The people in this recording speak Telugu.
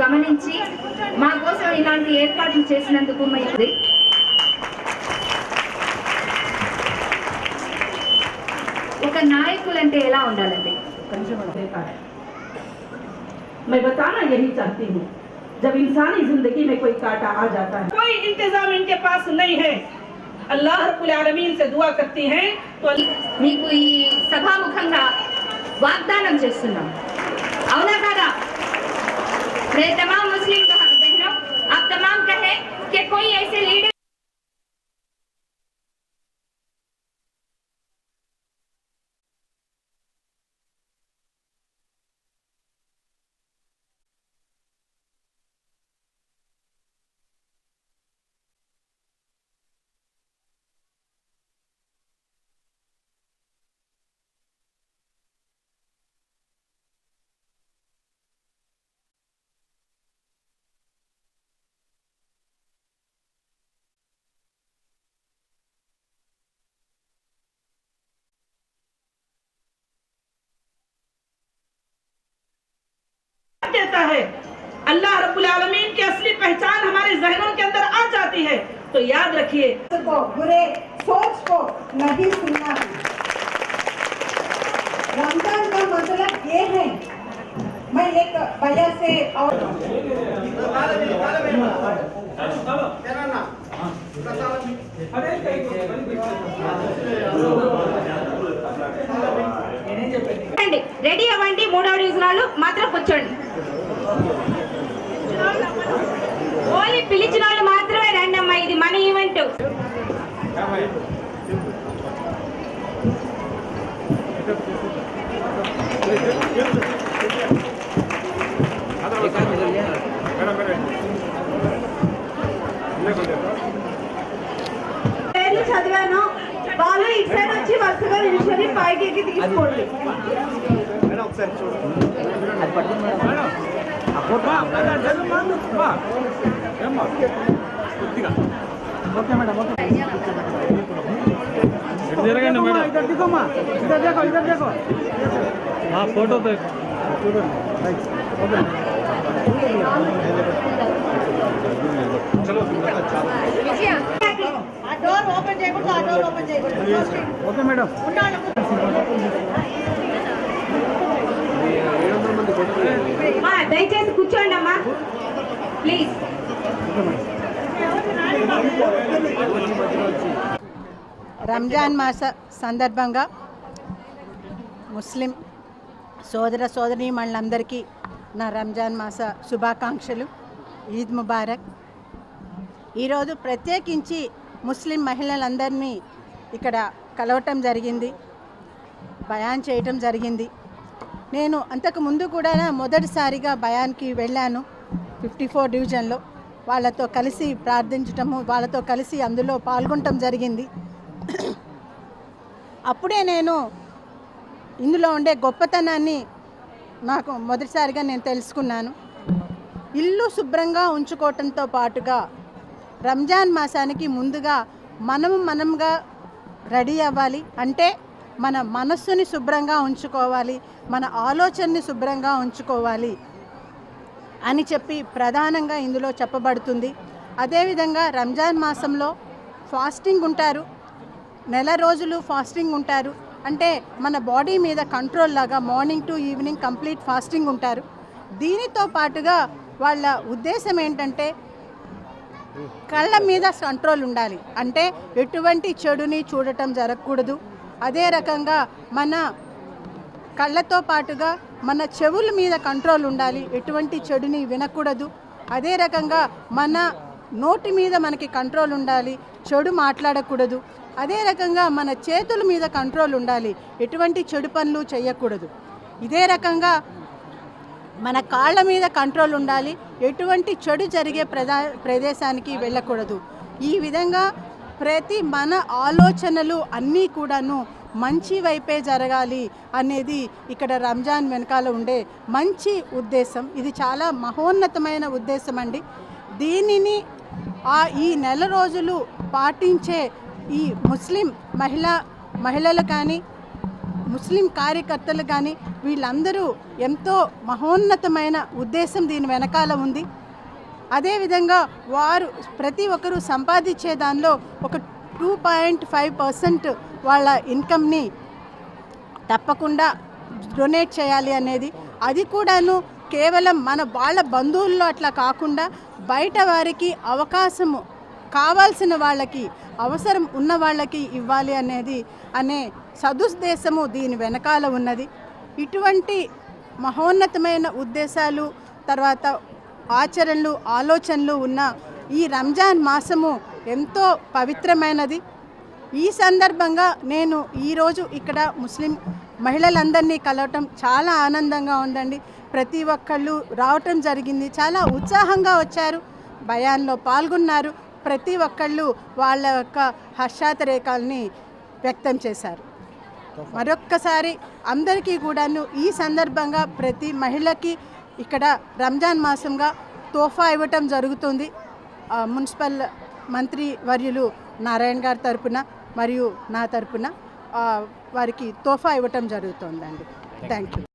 గమనించి మా కోసం ఇలాంటి ఏర్పాట్లు చేసినందుకు మరి ఒక నాయకులంటే ఎలా ఉండాలండి मैं बताना यही चाहती हूँ जब इंसानी जिंदगी में कोई कांटा आ जाता है कोई इंतजाम इनके पास नहीं है अल्लाह रब्बुल आलमीन से दुआ करती हैं तो अल्लाह మీకు ఈ సభాముఖంగా వాగ్దానం చేస్తున్నాం అవునా కాదా मैं तमाम मुस्लिम बहनों आप तमाम कहें कि कोई ऐसे लीडर कहता है अल्लाह रब्बुल आलमीन की असली पहचान हमारे जहनों के अंदर आ जाती है तो याद रखिए को बुरे सोच को नहीं सुनना है रमजान का मतलब ये है मैं एक भैया से और రండి రెడీ అవ్వండి మూడవ డివిజనాలు మాత్రం కూర్చోండి ఓన్లీ పిలిచిన వాళ్ళు మాత్రమే రండి అమ్మా ఇది మన ఈవెంట్ పేర్లు చదివాను. వాళ్ళు ఇటు సైడ్ వచ్చి వరుసగా నిల్చొని పైకి ఎక్కి తీసుకోండి జరగండి మేడం ఇద్దరు దిగమ్మా ఇద్దరు దేకో ఇద్దరు దేకో ఆ ఫోటో దేకో ఆ డోర్ ఓపెన్ చేయకూడదు ఆ డోర్ ఓపెన్ చేయకూడదు ఓకే మేడం అమ్మా, దయచేసి కూర్చోండి అమ్మా. ప్లీజ్ రంజాన్ మాస సందర్భంగా ముస్లిం సోదర సోదరీమణులందరికీ నా రంజాన్ మాస శుభాకాంక్షలు. ఈద్ ముబారక్. ఈరోజు ప్రత్యేకించి ముస్లిం మహిళలందరినీ ఇక్కడ కలవటం జరిగింది. బయాన్ చేయటం జరిగింది. నేను అంతకు ముందు కూడా మొదటిసారిగా భయానికి వెళ్ళాను ఫిఫ్టీ ఫోర్ డివిజన్లో. వాళ్ళతో కలిసి ప్రార్థించటము వాళ్ళతో కలిసి అందులో పాల్గొనటం జరిగింది. అప్పుడే నేను ఇందులో ఉండే గొప్పతనాన్ని నాకు మొదటిసారిగా నేను తెలుసుకున్నాను. ఇల్లు శుభ్రంగా ఉంచుకోవటంతో పాటుగా రంజాన్ మాసానికి ముందుగా మనం మనంగా రెడీ అవ్వాలి. అంటే మన మనస్సుని శుభ్రంగా ఉంచుకోవాలి మన ఆలోచనని శుభ్రంగా ఉంచుకోవాలి అని చెప్పి ప్రధానంగా ఇందులో చెప్పబడుతుంది. అదేవిధంగా రంజాన్ మాసంలో ఫాస్టింగ్ ఉంటారు. నెల రోజులు ఫాస్టింగ్ ఉంటారు. అంటే మన బాడీ మీద కంట్రోల్ లాగా morning to evening complete fasting ఉంటారు. దీనితో పాటుగా వాళ్ళ ఉద్దేశం ఏంటంటే కళ్ళ మీద కంట్రోల్ ఉండాలి. అంటే ఎటువంటి చెడుని చూడటం జరగకూడదు. అదే రకంగా మన కళ్ళతో పాటుగా మన చెవుల మీద కంట్రోల్ ఉండాలి. ఎటువంటి చెడుని వినకూడదు. అదే రకంగా మన నోటి మీద మనకి కంట్రోల్ ఉండాలి. చెడు మాట్లాడకూడదు. అదే రకంగా మన చేతుల మీద కంట్రోల్ ఉండాలి. ఎటువంటి చెడు పనులు చేయకూడదు ఇదే రకంగా మన కాళ్ళ మీద కంట్రోల్ ఉండాలి. ఎటువంటి చెడు జరిగే ప్రదా ప్రదేశానికి వెళ్ళకూడదు. ఈ విధంగా ప్రతి మన ఆలోచనలు అన్నీ కూడాను మంచి వైపే జరగాలి అనేది ఇక్కడ రంజాన్ వెనకాల ఉండే మంచి ఉద్దేశం. ఇది చాలా మహోన్నతమైన ఉద్దేశం అండి. దీనిని ఆ ఈ నెల రోజులు పాటించే ఈ ముస్లిం మహిళ మహిళలు కానీ ముస్లిం కార్యకర్తలు కానీ వీళ్ళందరూ ఎంతో మహోన్నతమైన ఉద్దేశం దీని వెనకాల ఉంది. అదేవిధంగా వారు ప్రతి ఒక్కరూ సంపాదించే దానిలో ఒక టూ పాయింట్ ఫైవ్ పర్సెంట్ వాళ్ళ ఇన్కమ్ని తప్పకుండా డొనేట్ చేయాలి అనేది. అది కూడాను కేవలం మన వాళ్ళ బంధువుల్లో అట్లా కాకుండా బయట వారికి అవకాశము కావాల్సిన వాళ్ళకి అవసరం ఉన్న వాళ్ళకి ఇవ్వాలి అనేది అనే సదుద్దేశము దీని వెనకాల ఉన్నది. ఇటువంటి మహోన్నతమైన ఉద్దేశాలు తర్వాత ఆచరణలు ఆలోచనలు ఉన్న ఈ రంజాన్ మాసము ఎంతో పవిత్రమైనది. ఈ సందర్భంగా నేను ఈరోజు ఇక్కడ ముస్లిం మహిళలందరినీ కలవటం చాలా ఆనందంగా ఉందండి. ప్రతి ఒక్కళ్ళు రావటం జరిగింది. చాలా ఉత్సాహంగా వచ్చారు. భయాల్లో పాల్గొన్నారు. ప్రతి ఒక్కళ్ళు వాళ్ళ యొక్క హర్షాతిరేకాల్ని వ్యక్తం చేశారు. మరొక్కసారి అందరికీ కూడాను ఈ సందర్భంగా ప్రతి మహిళకి ఇక్కడ రంజాన్ మాసంగా తోఫా ఇవ్వటం జరుగుతుంది. మున్సిపల్ మంత్రి వర్యులు నారాయణ గారి తరపున మరియు నా తరపున వారికి తోఫా ఇవ్వటం జరుగుతుందండి. Thank you.